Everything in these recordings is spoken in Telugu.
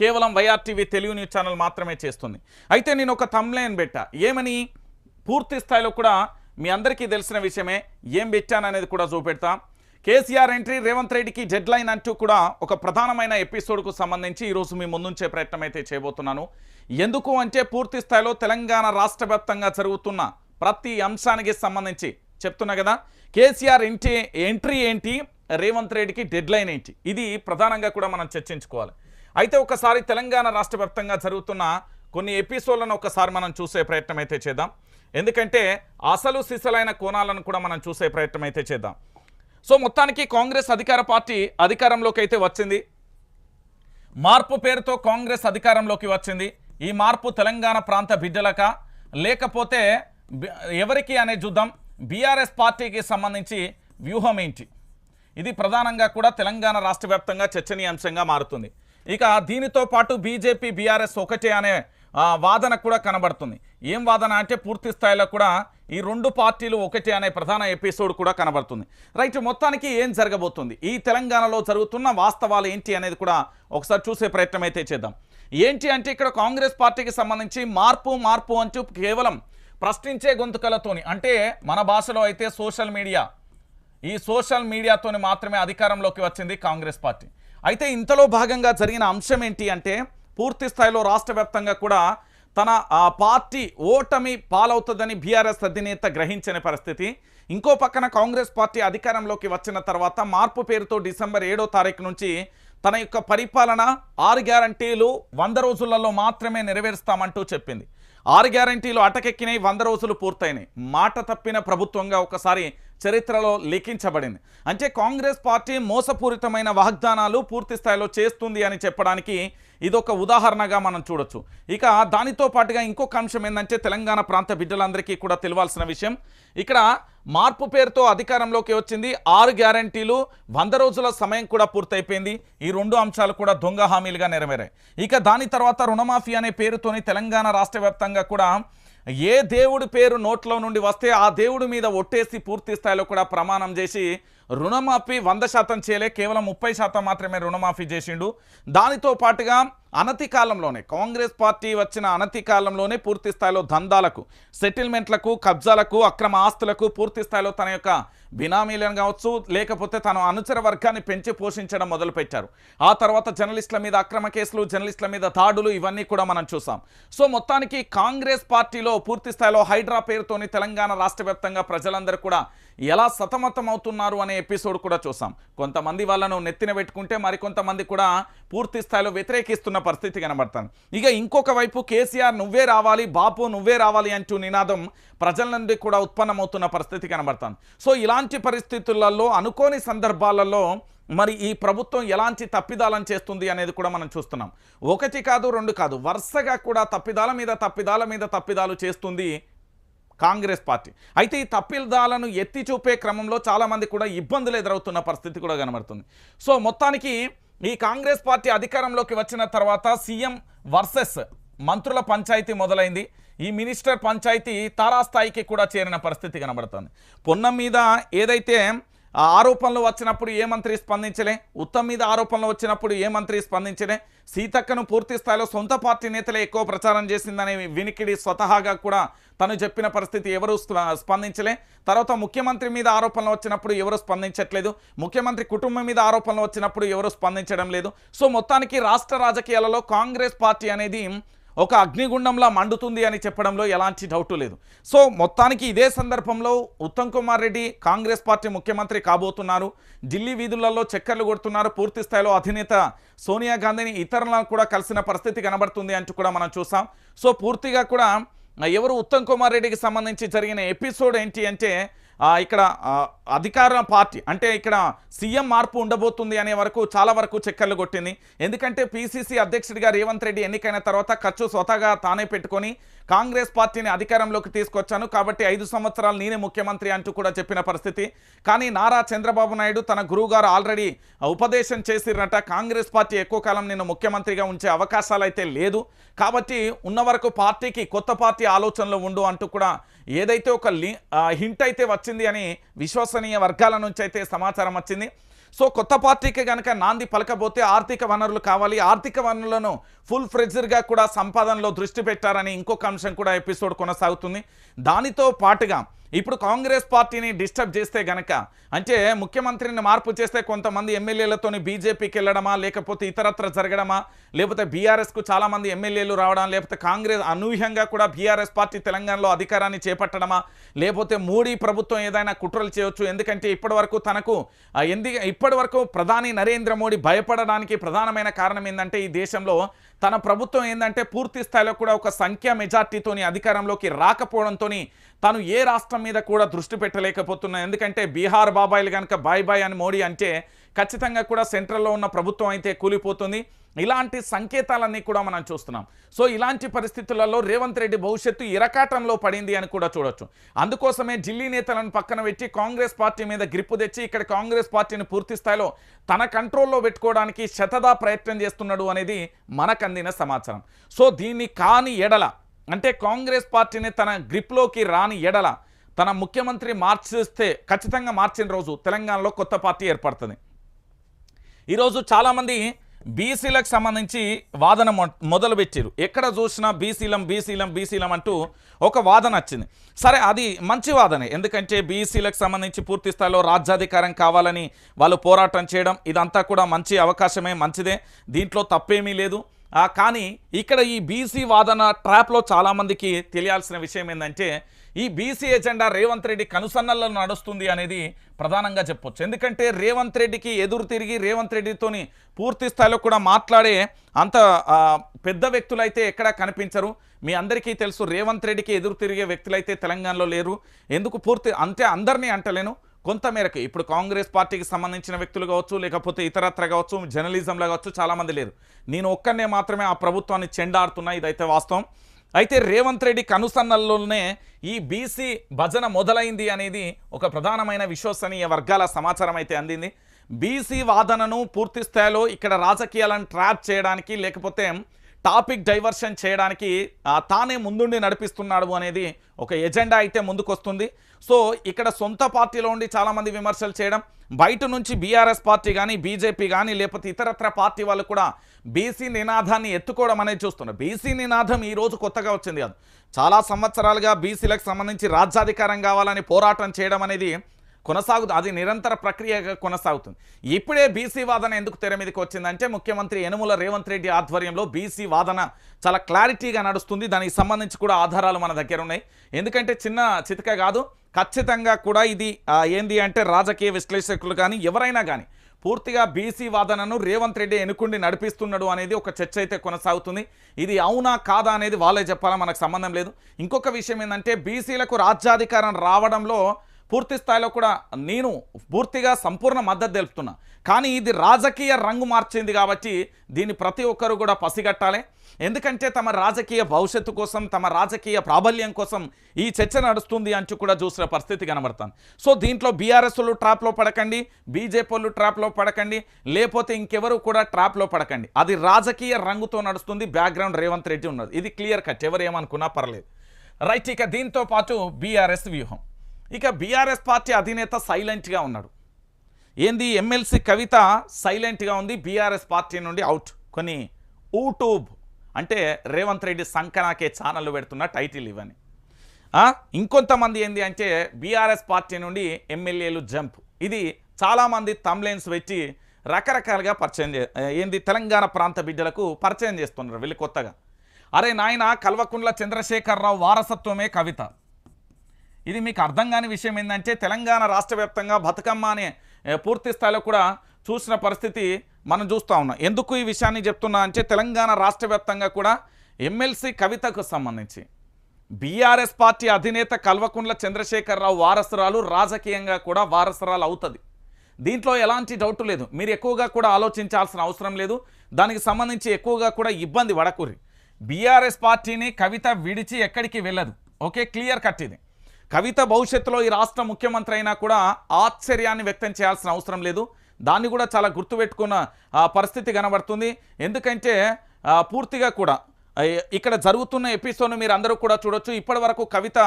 కేవలం వైఆర్టీవీ తెలుగు న్యూస్ ఛానల్ మాత్రమే చేస్తుంది. అయితే నేను ఒక తమ్లైన్ పెట్టా. ఏమని? పూర్తి స్థాయిలో కూడా మీ అందరికీ తెలిసిన విషయమే. ఏం పెట్టాననేది కూడా చూపెడతా. కేసీఆర్ ఎంట్రీ రేవంత్ రెడ్డికి డెడ్ లైన్ అంటూ కూడా ఒక ప్రధానమైన ఎపిసోడ్కు సంబంధించి ఈరోజు మీ ముందుంచే ప్రయత్నం అయితే చేయబోతున్నాను. ఎందుకు అంటే పూర్తి స్థాయిలో తెలంగాణ రాష్ట్ర వ్యాప్తంగా జరుగుతున్న ప్రతి అంశానికి సంబంధించి చెప్తున్నా కదా. కేసీఆర్ ఎంట్రీ ఎంట్రీ ఏంటి? రేవంత్ రెడ్డికి డెడ్ లైన్ ఏంటి? ఇది ప్రధానంగా కూడా మనం చర్చించుకోవాలి. అయితే ఒకసారి తెలంగాణ రాష్ట్ర వ్యాప్తంగా జరుగుతున్న కొన్ని ఎపిసోడ్లను ఒకసారి మనం చూసే ప్రయత్నం అయితే చేద్దాం. ఎందుకంటే అసలు సిసలైన కోణాలను కూడా మనం చూసే ప్రయత్నం అయితే చేద్దాం. సో మొత్తానికి కాంగ్రెస్ అధికార పార్టీ అధికారంలోకి అయితే వచ్చింది. మార్పు పేరుతో కాంగ్రెస్ అధికారంలోకి వచ్చింది. ఈ మార్పు తెలంగాణ ప్రాంత బిడ్డలక లేకపోతే ఎవరికి అనేది చూద్దాం బీఆర్ఎస్ పార్టీకి సంబంధించి వ్యూహం ఏంటి? ఇది ప్రధానంగా కూడా తెలంగాణ రాష్ట్ర చర్చనీయాంశంగా మారుతుంది. ఇక దీనితో పాటు బీజేపీ బీఆర్ఎస్ ఒకటే అనే వాదన కూడా కనబడుతుంది. ఏం వాదన అంటే పూర్తి స్థాయిలో కూడా ఈ రెండు పార్టీలు ఒకటే అనే ప్రధాన ఎపిసోడ్ కూడా కనబడుతుంది. రైట్ మొత్తానికి ఏం జరగబోతుంది? ఈ తెలంగాణలో జరుగుతున్న వాస్తవాలు ఏంటి అనేది కూడా ఒకసారి చూసే ప్రయత్నం అయితే చేద్దాం. ఏంటి అంటే ఇక్కడ కాంగ్రెస్ పార్టీకి సంబంధించి మార్పు మార్పు అంటూ కేవలం ప్రశ్నించే గొంతుకలతోని అంటే మన భాషలో అయితే సోషల్ మీడియా ఈ సోషల్ మీడియాతోని మాత్రమే అధికారంలోకి వచ్చింది కాంగ్రెస్ పార్టీ. అయితే ఇంతలో భాగంగా జరిగిన అంశం ఏంటి అంటే పూర్తి స్థాయిలో రాష్ట్ర వ్యాప్తంగా కూడా తన ఆ పార్టీ ఓటమి పాలవుతుందని బీఆర్ఎస్ అధినేత గ్రహించని పరిస్థితి. ఇంకో పక్కన కాంగ్రెస్ పార్టీ అధికారంలోకి వచ్చిన తర్వాత మార్పు పేరుతో డిసెంబర్ ఏడో తారీఖు నుంచి తన యొక్క పరిపాలన ఆరు గ్యారంటీలు వంద రోజులలో మాత్రమే నెరవేరుస్తామంటూ చెప్పింది. ఆరు గ్యారంటీలు అటకెక్కినాయి వంద రోజులు పూర్తయినాయి. మాట తప్పిన ప్రభుత్వంగా ఒకసారి చరిత్రలో లిఖించబడింది. అంటే కాంగ్రెస్ పార్టీ మోసపూరితమైన వాగ్దానాలు పూర్తి స్థాయిలో చేస్తుంది అని చెప్పడానికి ఇదొక ఉదాహరణగా మనం చూడొచ్చు. ఇక దానితో పాటుగా ఇంకొక అంశం ఏంటంటే తెలంగాణ ప్రాంత బిడ్డలందరికీ కూడా తెలియాల్సిన విషయం. ఇక్కడ మార్పు పేరుతో అధికారంలోకి వచ్చింది. ఆరు గ్యారంటీలు వంద రోజుల సమయం కూడా పూర్తయిపోయింది. ఈ రెండు అంశాలు కూడా దొంగ హామీలుగా నెరవేరాయి. ఇక దాని తర్వాత రుణమాఫీ అనే పేరుతోని తెలంగాణ రాష్ట్ర వ్యాప్తంగా కూడా ఏ దేవుడి పేరు నోట్లో నుండి వస్తే ఆ దేవుడి మీద ఒట్టేసి పూర్తి స్థాయిలో కూడా ప్రమాణం చేసి రుణమాఫీ వంద శాతం చేయలే కేవలం ముప్పై శాతం మాత్రమే రుణమాఫీ చేసిండు. దానితో పాటుగా అనతి కాలంలోనే కాంగ్రెస్ పార్టీ వచ్చిన అనతి కాలంలోనే పూర్తి స్థాయిలో దందాలకు సెటిల్మెంట్లకు కబ్జాలకు అక్రమ ఆస్తులకు పూర్తి స్థాయిలో తన యొక్క బినామీలను కావచ్చు లేకపోతే తన అనుచర వర్గాన్ని పెంచి పోషించడం మొదలుపెట్టారు. ఆ తర్వాత జర్నలిస్టుల మీద అక్రమ కేసులు జర్నలిస్టుల మీద దాడులు ఇవన్నీ కూడా మనం చూసాం. సో మొత్తానికి కాంగ్రెస్ పార్టీలో పూర్తి స్థాయిలో హైడ్రా పేరుతోని తెలంగాణ రాష్ట్ర వ్యాప్తంగా ప్రజలందరూ కూడా ఎలా సతమతం అవుతున్నారు అనే ఎపిసోడ్ కూడా చూసాం. కొంతమంది వాళ్ళను నెత్తిన పెట్టుకుంటే మరికొంతమంది కూడా పూర్తి స్థాయిలో వ్యతిరేకిస్తున్న పరిస్థితి కనబడతాను. ఇక ఇంకొక వైపు కేసీఆర్ నువ్వే రావాలి బాపు నువ్వే రావాలి అంటూ నినాదం ప్రజల నుండి కూడా ఉత్పన్నమవుతున్న పరిస్థితి కనబడతాను. సో ఇలాంటి పరిస్థితులలో అనుకోని సందర్భాలలో మరి ఈ ప్రభుత్వం ఎలాంటి తప్పిదాలం చేస్తుంది అనేది కూడా మనం చూస్తున్నాం. ఒకటి కాదు రెండు కాదు వరుసగా కూడా తప్పిదాల మీద తప్పిదాల మీద తప్పిదాలు చేస్తుంది కాంగ్రెస్ పార్టీ. అయితే ఈ తప్పిదాలను ఎత్తి చూపే క్రమంలో చాలామంది కూడా ఇబ్బందులు ఎదురవుతున్న పరిస్థితి కూడా కనబడుతుంది. సో మొత్తానికి ఈ కాంగ్రెస్ పార్టీ అధికారంలోకి వచ్చిన తర్వాత సీఎం వర్సెస్ మంత్రుల పంచాయతీ మొదలైంది. ఈ మినిస్టర్ పంచాయతీ తారాస్థాయికి కూడా చేరిన పరిస్థితి కనబడుతుంది. పొన్నం మీద ఏదైతే ఆరోపణలు వచ్చినప్పుడు ఏ మంత్రి స్పందించలే? ఉత్తమ్ మీద ఆరోపణలు వచ్చినప్పుడు ఏ మంత్రి స్పందించలే? సీతక్కను పూర్తి స్థాయిలో సొంత పార్టీ నేతలే ఎక్కువ ప్రచారం చేసిందనే వినికిడి స్వతహాగా కూడా తను చెప్పిన పరిస్థితి ఎవరు స్ప- స్పందించలే? తర్వాత ముఖ్యమంత్రి మీద ఆరోపణలు వచ్చినప్పుడు ఎవరు స్పందించట్లేదు? ముఖ్యమంత్రి కుటుంబం మీద ఆరోపణలు వచ్చినప్పుడు ఎవరు స్పందించడం లేదు? సో మొత్తానికి రాష్ట్ర రాజకీయాలలో కాంగ్రెస్ పార్టీ అనేది ఒక అగ్నిగుండంలా మండుతుంది అని చెప్పడంలో ఎలాంటి డౌటు లేదు. సో మొత్తానికి ఇదే సందర్భంలో ఉత్తమ్ కుమార్ రెడ్డి కాంగ్రెస్ పార్టీ ముఖ్యమంత్రి కాబోతున్నారు. ఢిల్లీ వీధులలో చక్కర్లు కొడుతున్నారు. పూర్తి స్థాయిలో అధినేత సోనియా గాంధీని ఇతరులను కూడా కలిసిన పరిస్థితి కనబడుతుంది అంటూ కూడా మనం చూసాం. సో పూర్తిగా కూడా ఎవరు ఉత్తమ్ కుమార్ రెడ్డికి సంబంధించి జరిగిన ఎపిసోడ్ ఏంటి అంటే ఇక్కడ అధికార పార్టీ అంటే ఇక్కడ సీఎం మార్పు ఉండబోతుంది అనే వరకు చాలా వరకు చక్కర్లు కొట్టింది. ఎందుకంటే పీసీసీ అధ్యక్షుడిగా రేవంత్ రెడ్డి ఎన్నికైన తర్వాత ఖర్చు స్వతహాగా తానే పెట్టుకొని కాంగ్రెస్ పార్టీని అధికారంలోకి తీసుకొచ్చాను కాబట్టి ఐదు సంవత్సరాలు నేనే ముఖ్యమంత్రి అంటూ కూడా చెప్పిన పరిస్థితి. కానీ నారా చంద్రబాబు నాయుడు తన గురువు గారు ఆల్రెడీ ఉపదేశం చేసిరట కాంగ్రెస్ పార్టీ ఎక్కువ కాలం నేను ముఖ్యమంత్రిగా ఉంచే అవకాశాలు అయితే లేదు. కాబట్టి ఉన్న వరకు పార్టీకి కొత్త పార్టీ ఆలోచనలు ఉండు అంటూ కూడా ఏదైతే ఒక హింట్ అయితే వచ్చింది అని విశ్వసనీయ వర్గాల నుంచి అయితే సమాచారం వచ్చింది. సో కొత్త పార్టీకి కనుక నాంది పలకబోతే ఆర్థిక వనరులు కావాలి. ఆర్థిక వనరులను ఫుల్ ఫ్రెజర్గా కూడా సంపాదనలో దృష్టి పెట్టారని ఇంకొక అంశం కూడా ఎపిసోడ్ కొనసాగుతుంది. దానితో పాటుగా ఇప్పుడు కాంగ్రెస్ పార్టీని డిస్టర్బ్ చేస్తే గనక అంటే ముఖ్యమంత్రిని మార్పు చేస్తే కొంతమంది ఎమ్మెల్యేలతోని బీజేపీకి వెళ్ళడమా లేకపోతే ఇతరత్ర జరగడమా లేకపోతే బీఆర్ఎస్కు చాలామంది ఎమ్మెల్యేలు రావడం లేకపోతే కాంగ్రెస్ అనూహ్యంగా కూడా బీఆర్ఎస్ పార్టీ తెలంగాణలో అధికారాన్ని చేపట్టడమా లేకపోతే మోడీ ప్రభుత్వం ఏదైనా కుట్రలు చేయొచ్చు ఎందుకంటే ఇప్పటివరకు తనకు ఎందు ఇప్పటివరకు ప్రధాని నరేంద్ర మోడీ భయపడడానికి ప్రధానమైన కారణం ఏంటంటే ఈ దేశంలో తన ప్రభుత్వం ఏంటంటే పూర్తి స్థాయిలో కూడా ఒక సంఖ్యా మెజార్టీతోని అధికారంలోకి రాకపోవడంతోని తాను ఏ రాష్ట్రం మీద కూడా దృష్టి పెట్టలేకపోతున్నా ఎందుకంటే బీహార్ బాబాయిలు కనుక బాయ్ బాయ్ అని మోడీ అంటే ఖచ్చితంగా కూడా సెంట్రల్లో ఉన్న ప్రభుత్వం అయితే కూలిపోతుంది. ఇలాంటి సంకేతాలన్నీ కూడా మనం చూస్తున్నాం. సో ఇలాంటి పరిస్థితులలో రేవంత్ రెడ్డి భవిష్యత్తు ఇరకాటంలో పడింది అని కూడా చూడొచ్చు. అందుకోసమే ఢిల్లీ నేతలను పక్కన పెట్టి కాంగ్రెస్ పార్టీ మీద గ్రిప్పు తెచ్చి ఇక్కడ కాంగ్రెస్ పార్టీని పూర్తి స్థాయిలో తన కంట్రోల్లో పెట్టుకోవడానికి శతదా ప్రయత్నం చేస్తున్నాడు అనేది మనకు సమాచారం. సో దీన్ని కాని ఎడల అంటే కాంగ్రెస్ పార్టీని తన గ్రిప్లోకి రాని ఎడల తన ముఖ్యమంత్రి మార్చిస్తే ఖచ్చితంగా మార్చిన రోజు తెలంగాణలో కొత్త పార్టీ ఏర్పడుతుంది. ఈరోజు చాలామంది బీసీలకు సంబంధించి వాదన మొదలుపెట్టారు. ఎక్కడ చూసినా బీసీలం బీసీలం బీసీలం అంటూ ఒక వాదన వచ్చింది. సరే అది మంచి వాదనే. ఎందుకంటే బీసీలకు సంబంధించి పూర్తి స్థాయిలో రాజ్యాధికారం కావాలని వాళ్ళు పోరాటం చేయడం ఇదంతా కూడా మంచి అవకాశమే మంచిదే. దీంట్లో తప్పేమీ లేదు. కానీ ఇక్కడ ఈ బీసీ వాదన ట్రాప్లో చాలామందికి తెలియాల్సిన విషయం ఏంటంటే ఈ బీసీ ఎజెండా రేవంత్ రెడ్డి కనుసన్నల్లో నడుస్తుంది అనేది ప్రధానంగా చెప్పొచ్చు. ఎందుకంటే రేవంత్ రెడ్డికి ఎదురు తిరిగి రేవంత్ రెడ్డితోని పూర్తి స్థాయిలో కూడా మాట్లాడే అంత పెద్ద వ్యక్తులైతే ఎక్కడా కనిపించరు. మీ అందరికీ తెలుసు రేవంత్ రెడ్డికి ఎదురు తిరిగే వ్యక్తులైతే తెలంగాణలో లేరు. ఎందుకు పూర్తి అంతే అందరినీ అంటలేను. కొంతమేరకు ఇప్పుడు కాంగ్రెస్ పార్టీకి సంబంధించిన వ్యక్తులు కావచ్చు లేకపోతే ఇతరత్ర కావచ్చు జర్నలిజంలో కావచ్చు చాలామంది లేరు. నేను ఒక్కనే మాత్రమే ఆ ప్రభుత్వాన్ని చెండాడుతున్నా ఇదైతే వాస్తవం. అయితే రేవంత్ రెడ్డి కనుసన్నల్లోనే ఈ బీసీ భజన మొదలైంది అనేది ఒక ప్రధానమైన విశ్వసనీయ వర్గాల సమాచారం అయితే అందింది. బీసీ వాదనను పూర్తి స్థాయిలో ఇక్కడ రాజకీయాలను ట్రాప్ చేయడానికి లేకపోతే టాపిక్ డైవర్షన్ చేయడానికి తానే ముందుండి నడిపిస్తున్నాడు అనేది ఒక ఎజెండా అయితే ముందుకొస్తుంది. సో ఇక్కడ సొంత పార్టీలో ఉండి చాలామంది విమర్శలు చేయడం బయట నుంచి బీఆర్ఎస్ పార్టీ కానీ బీజేపీ కానీ లేకపోతే ఇతరత్ర పార్టీ వాళ్ళు కూడా బీసీ నినాదాన్ని ఎత్తుకోవడం అనేది చూస్తున్నారు. బీసీ నినాదం ఈరోజు కొత్తగా వచ్చింది కాదు. చాలా సంవత్సరాలుగా బీసీలకు సంబంధించి రాజ్యాధికారం కావాలని పోరాటం చేయడం అనేది కొనసాగుతు అది నిరంతర ప్రక్రియగా కొనసాగుతుంది. ఇప్పుడే బీసీ వాదన ఎందుకు తెర మీదకి వచ్చిందంటే ముఖ్యమంత్రి యనుమల రేవంత్ రెడ్డి ఆధ్వర్యంలో బీసీ వాదన చాలా క్లారిటీగా నడుస్తుంది. దానికి సంబంధించి కూడా ఆధారాలు మన దగ్గర ఉన్నాయి. ఎందుకంటే చిన్న చితక కాదు ఖచ్చితంగా కూడా ఇది ఏంది అంటే రాజకీయ విశ్లేషకులు కానీ ఎవరైనా కానీ పూర్తిగా బీసీ వాదనను రేవంత్ రెడ్డి ఎన్నుకుండి నడిపిస్తున్నాడు అనేది ఒక చర్చ అయితే కొనసాగుతుంది. ఇది అవునా కాదా అనేది వాళ్ళే చెప్పాలా మనకు సంబంధం లేదు. ఇంకొక విషయం ఏంటంటే బీసీలకు రాజ్యాధికారం రావడంలో పూర్తి స్థాయిలో కూడా నేను పూర్తిగా సంపూర్ణ మద్దతు తెలుపుతున్నా. కానీ ఇది రాజకీయ రంగు మార్చింది కాబట్టి దీన్ని ప్రతి ఒక్కరూ కూడా పసిగట్టాలి. ఎందుకంటే తమ రాజకీయ భవిష్యత్తు కోసం తమ రాజకీయ ప్రాబల్యం కోసం ఈ చర్చ నడుస్తుంది అంటూ కూడా చూసిన పరిస్థితి కనబడుతుంది. సో దీంట్లో బీఆర్ఎస్లు ట్రాప్లో పడకండి బీజేపీలు ట్రాప్లో పడకండి లేకపోతే ఇంకెవరు కూడా ట్రాప్లో పడకండి. అది రాజకీయ రంగుతో నడుస్తుంది బ్యాక్గ్రౌండ్ రేవంత్ రెడ్డి ఉన్నది. ఇది క్లియర్ కట్. ఎవరు ఏమనుకున్నా పర్లేదు. రైట్ ఇక దీంతో పాటు బీఆర్ఎస్ వ్యూహం. ఇక బీఆర్ఎస్ పార్టీ అధినేత సైలెంట్గా ఉన్నాడు. ఏంది? ఎమ్మెల్సీ కవిత సైలెంట్గా ఉంది బీఆర్ఎస్ పార్టీ నుండి అవుట్. కొన్ని యూట్యూబ్ అంటే రేవంత్ రెడ్డి సంకనాకే ఛానళ్ళు పెడుతున్న టైటిల్ ఇవని ఇంకొంతమంది ఏంది అంటే బీఆర్ఎస్ పార్టీ నుండి ఎమ్మెల్యేలు జంప్. ఇది చాలామంది తమ్లైన్స్ పెట్టి రకరకాలుగా పరిచయం చే ఏంది? తెలంగాణ ప్రాంత బిడ్డలకు పరిచయం చేస్తున్నారు వీళ్ళు కొత్తగా. అరే నాయన కల్వకుండ్ల చంద్రశేఖరరావు వారసత్వమే కవిత. ఇది మీకు అర్థం కాని విషయం ఏంటంటే తెలంగాణ రాష్ట్ర వ్యాప్తంగా బతుకమ్మ అనే పూర్తి స్థాయిలో కూడా చూసిన పరిస్థితి మనం చూస్తూ ఉన్నాం. ఎందుకు ఈ విషయాన్ని చెప్తున్నా అంటే తెలంగాణ రాష్ట్ర వ్యాప్తంగా కూడా ఎమ్మెల్సీ కవితకు సంబంధించి బీఆర్ఎస్ పార్టీ అధినేత కల్వకుంట్ల చంద్రశేఖరరావు వారసురాలు రాజకీయంగా కూడా వారసురాలు అవుతుంది. దీంట్లో ఎలాంటి డౌట్ లేదు. మీరు ఎక్కువగా కూడా ఆలోచించాల్సిన అవసరం లేదు. దానికి సంబంధించి ఎక్కువగా కూడా ఇబ్బంది పడకూరి. బీఆర్ఎస్ పార్టీని కవిత విడిచి ఎక్కడికి వెళ్ళదు. ఓకే? క్లియర్ కట్ ఇది. కవిత భవిష్యత్తులో ఈ రాష్ట్ర ముఖ్యమంత్రి అయినా కూడా ఆశ్చర్యాన్ని వ్యక్తం చేయాల్సిన అవసరం లేదు. దాన్ని కూడా చాలా గుర్తుపెట్టుకున్న పరిస్థితి కనబడుతుంది. ఎందుకంటే పూర్తిగా కూడా ఇక్కడ జరుగుతున్న ఎపిసోడ్ను మీరు అందరూ కూడా చూడొచ్చు. ఇప్పటి వరకు కవిత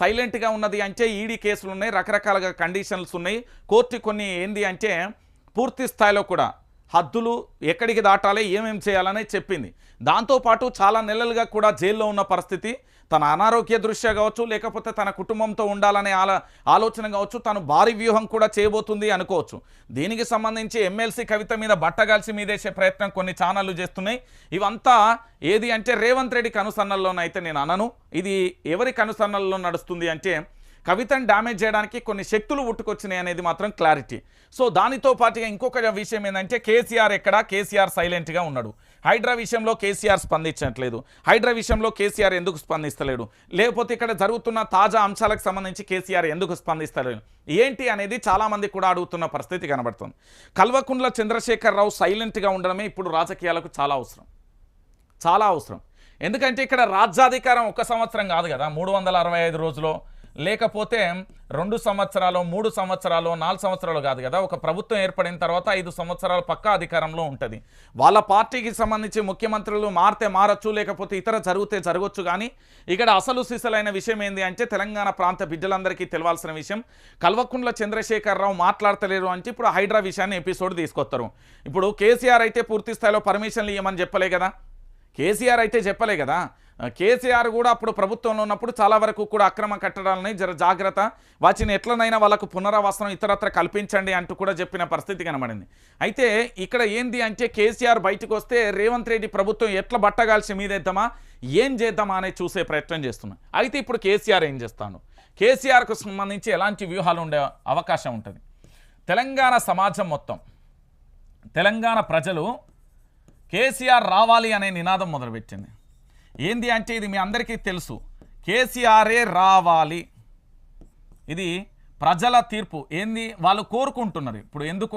సైలెంట్గా ఉన్నది అంటే ఈడీ కేసులు ఉన్నాయి రకరకాలుగా కండిషన్స్ ఉన్నాయి. కోర్టు కొన్ని ఏంది అంటే పూర్తి స్థాయిలో కూడా హద్దులు ఎక్కడికి దాటాలి ఏమేమి చేయాలనే చెప్పింది. దాంతోపాటు చాలా నెలలుగా కూడా జైల్లో ఉన్న పరిస్థితి. తన అనారోగ్య దృష్ట్యా కావచ్చు లేకపోతే తన కుటుంబంతో ఉండాలనే ఆల ఆలోచన కావచ్చు తను భారీ వ్యూహం కూడా చేయబోతుంది అనుకోవచ్చు. దీనికి సంబంధించి ఎమ్మెల్సీ కవిత మీద బట్టగాల్సి మీదేసే ప్రయత్నం కొన్ని ఛానళ్ళు చేస్తున్నాయి. ఇవంతా ఏది అంటే రేవంత్ రెడ్డి కనుసన్నల్లోనైతే నేను అనను. ఇది ఎవరి కనుసన్నల్లో నడుస్తుంది అంటే కవితను డ్యామేజ్ చేయడానికి కొన్ని శక్తులు పుట్టుకొచ్చినాయి అనేది మాత్రం క్లారిటీ. సో దానితో పాటుగా ఇంకొక విషయం ఏంటంటే కేసీఆర్ ఎక్కడ? కేసీఆర్ సైలెంట్గా ఉన్నాడు. హైడ్రా విషయంలో కేసీఆర్ స్పందించట్లేదు. హైడ్రా విషయంలో కేసీఆర్ ఎందుకు స్పందిస్తలేడు? లేకపోతే ఇక్కడ జరుగుతున్న తాజా అంశాలకు సంబంధించి కేసీఆర్ ఎందుకు స్పందిస్తలేడు? ఏంటి అనేది చాలామంది కూడా అడుగుతున్న పరిస్థితి కనబడుతుంది. కల్వకుండ్ల చంద్రశేఖరరావు సైలెంట్గా ఉండడమే ఇప్పుడు రాజకీయాలకు చాలా అవసరం. చాలా అవసరం. ఎందుకంటే ఇక్కడ రాజ్యాధికారం ఒక సంవత్సరం కాదు కదా? మూడు వందల అరవై ఐదు రోజులో లేకపోతే రెండు సంవత్సరాలు మూడు సంవత్సరాలు నాలుగు సంవత్సరాలు కాదు కదా. ఒక ప్రభుత్వం ఏర్పడిన తర్వాత ఐదు సంవత్సరాలు పక్కా అధికారంలో ఉంటుంది. వాళ్ళ పార్టీకి సంబంధించి ముఖ్యమంత్రులు మారితే మారచ్చు లేకపోతే ఇతర జరిగితే జరగచ్చు కానీ ఇక్కడ అసలు సిసలైన విషయం ఏంది అంటే తెలంగాణ ప్రాంత బిడ్డలందరికీ తెలవాల్సిన విషయం. కల్వకుండ్ల చంద్రశేఖరరావు మాట్లాడతలేరు అంటే ఇప్పుడు హైడ్రా విషయాన్ని ఎపిసోడ్ తీసుకొస్తారు. ఇప్పుడు కేసీఆర్ అయితే పూర్తి స్థాయిలో పర్మిషన్లు ఇవ్వమని చెప్పలే కదా. కేసీఆర్ అయితే చెప్పలే కదా. కేసీఆర్ కూడా అప్పుడు ప్రభుత్వంలో ఉన్నప్పుడు చాలా వరకు కూడా అక్రమ కట్టడాలని జర జాగ్రత్త. వాటిని ఎట్లనైనా వాళ్ళకు పునరావాసనం ఇతరత్ర కల్పించండి అంటూ కూడా చెప్పిన పరిస్థితి కనబడింది. అయితే ఇక్కడ ఏంది అంటే కేసీఆర్ బయటకు వస్తే రేవంత్ రెడ్డి ప్రభుత్వం ఎట్లా బట్టగాల్సి మీదేద్దామా ఏం చేద్దామా అనేది చూసే ప్రయత్నం చేస్తున్నాం. అయితే ఇప్పుడు కేసీఆర్ ఏం చేస్తాను కేసీఆర్కు సంబంధించి ఎలాంటి వ్యూహాలు ఉండే అవకాశం ఉంటుంది? తెలంగాణ సమాజం మొత్తం తెలంగాణ ప్రజలు కేసీఆర్ రావాలి అనే నినాదం మొదలుపెట్టింది. ఏంది అంటే ఇది మీ అందరికీ తెలుసు. కేసీఆరే రావాలి. ఇది ప్రజల తీర్పు. ఏంది? వాళ్ళు కోరుకుంటున్నారు. ఇప్పుడు ఎందుకు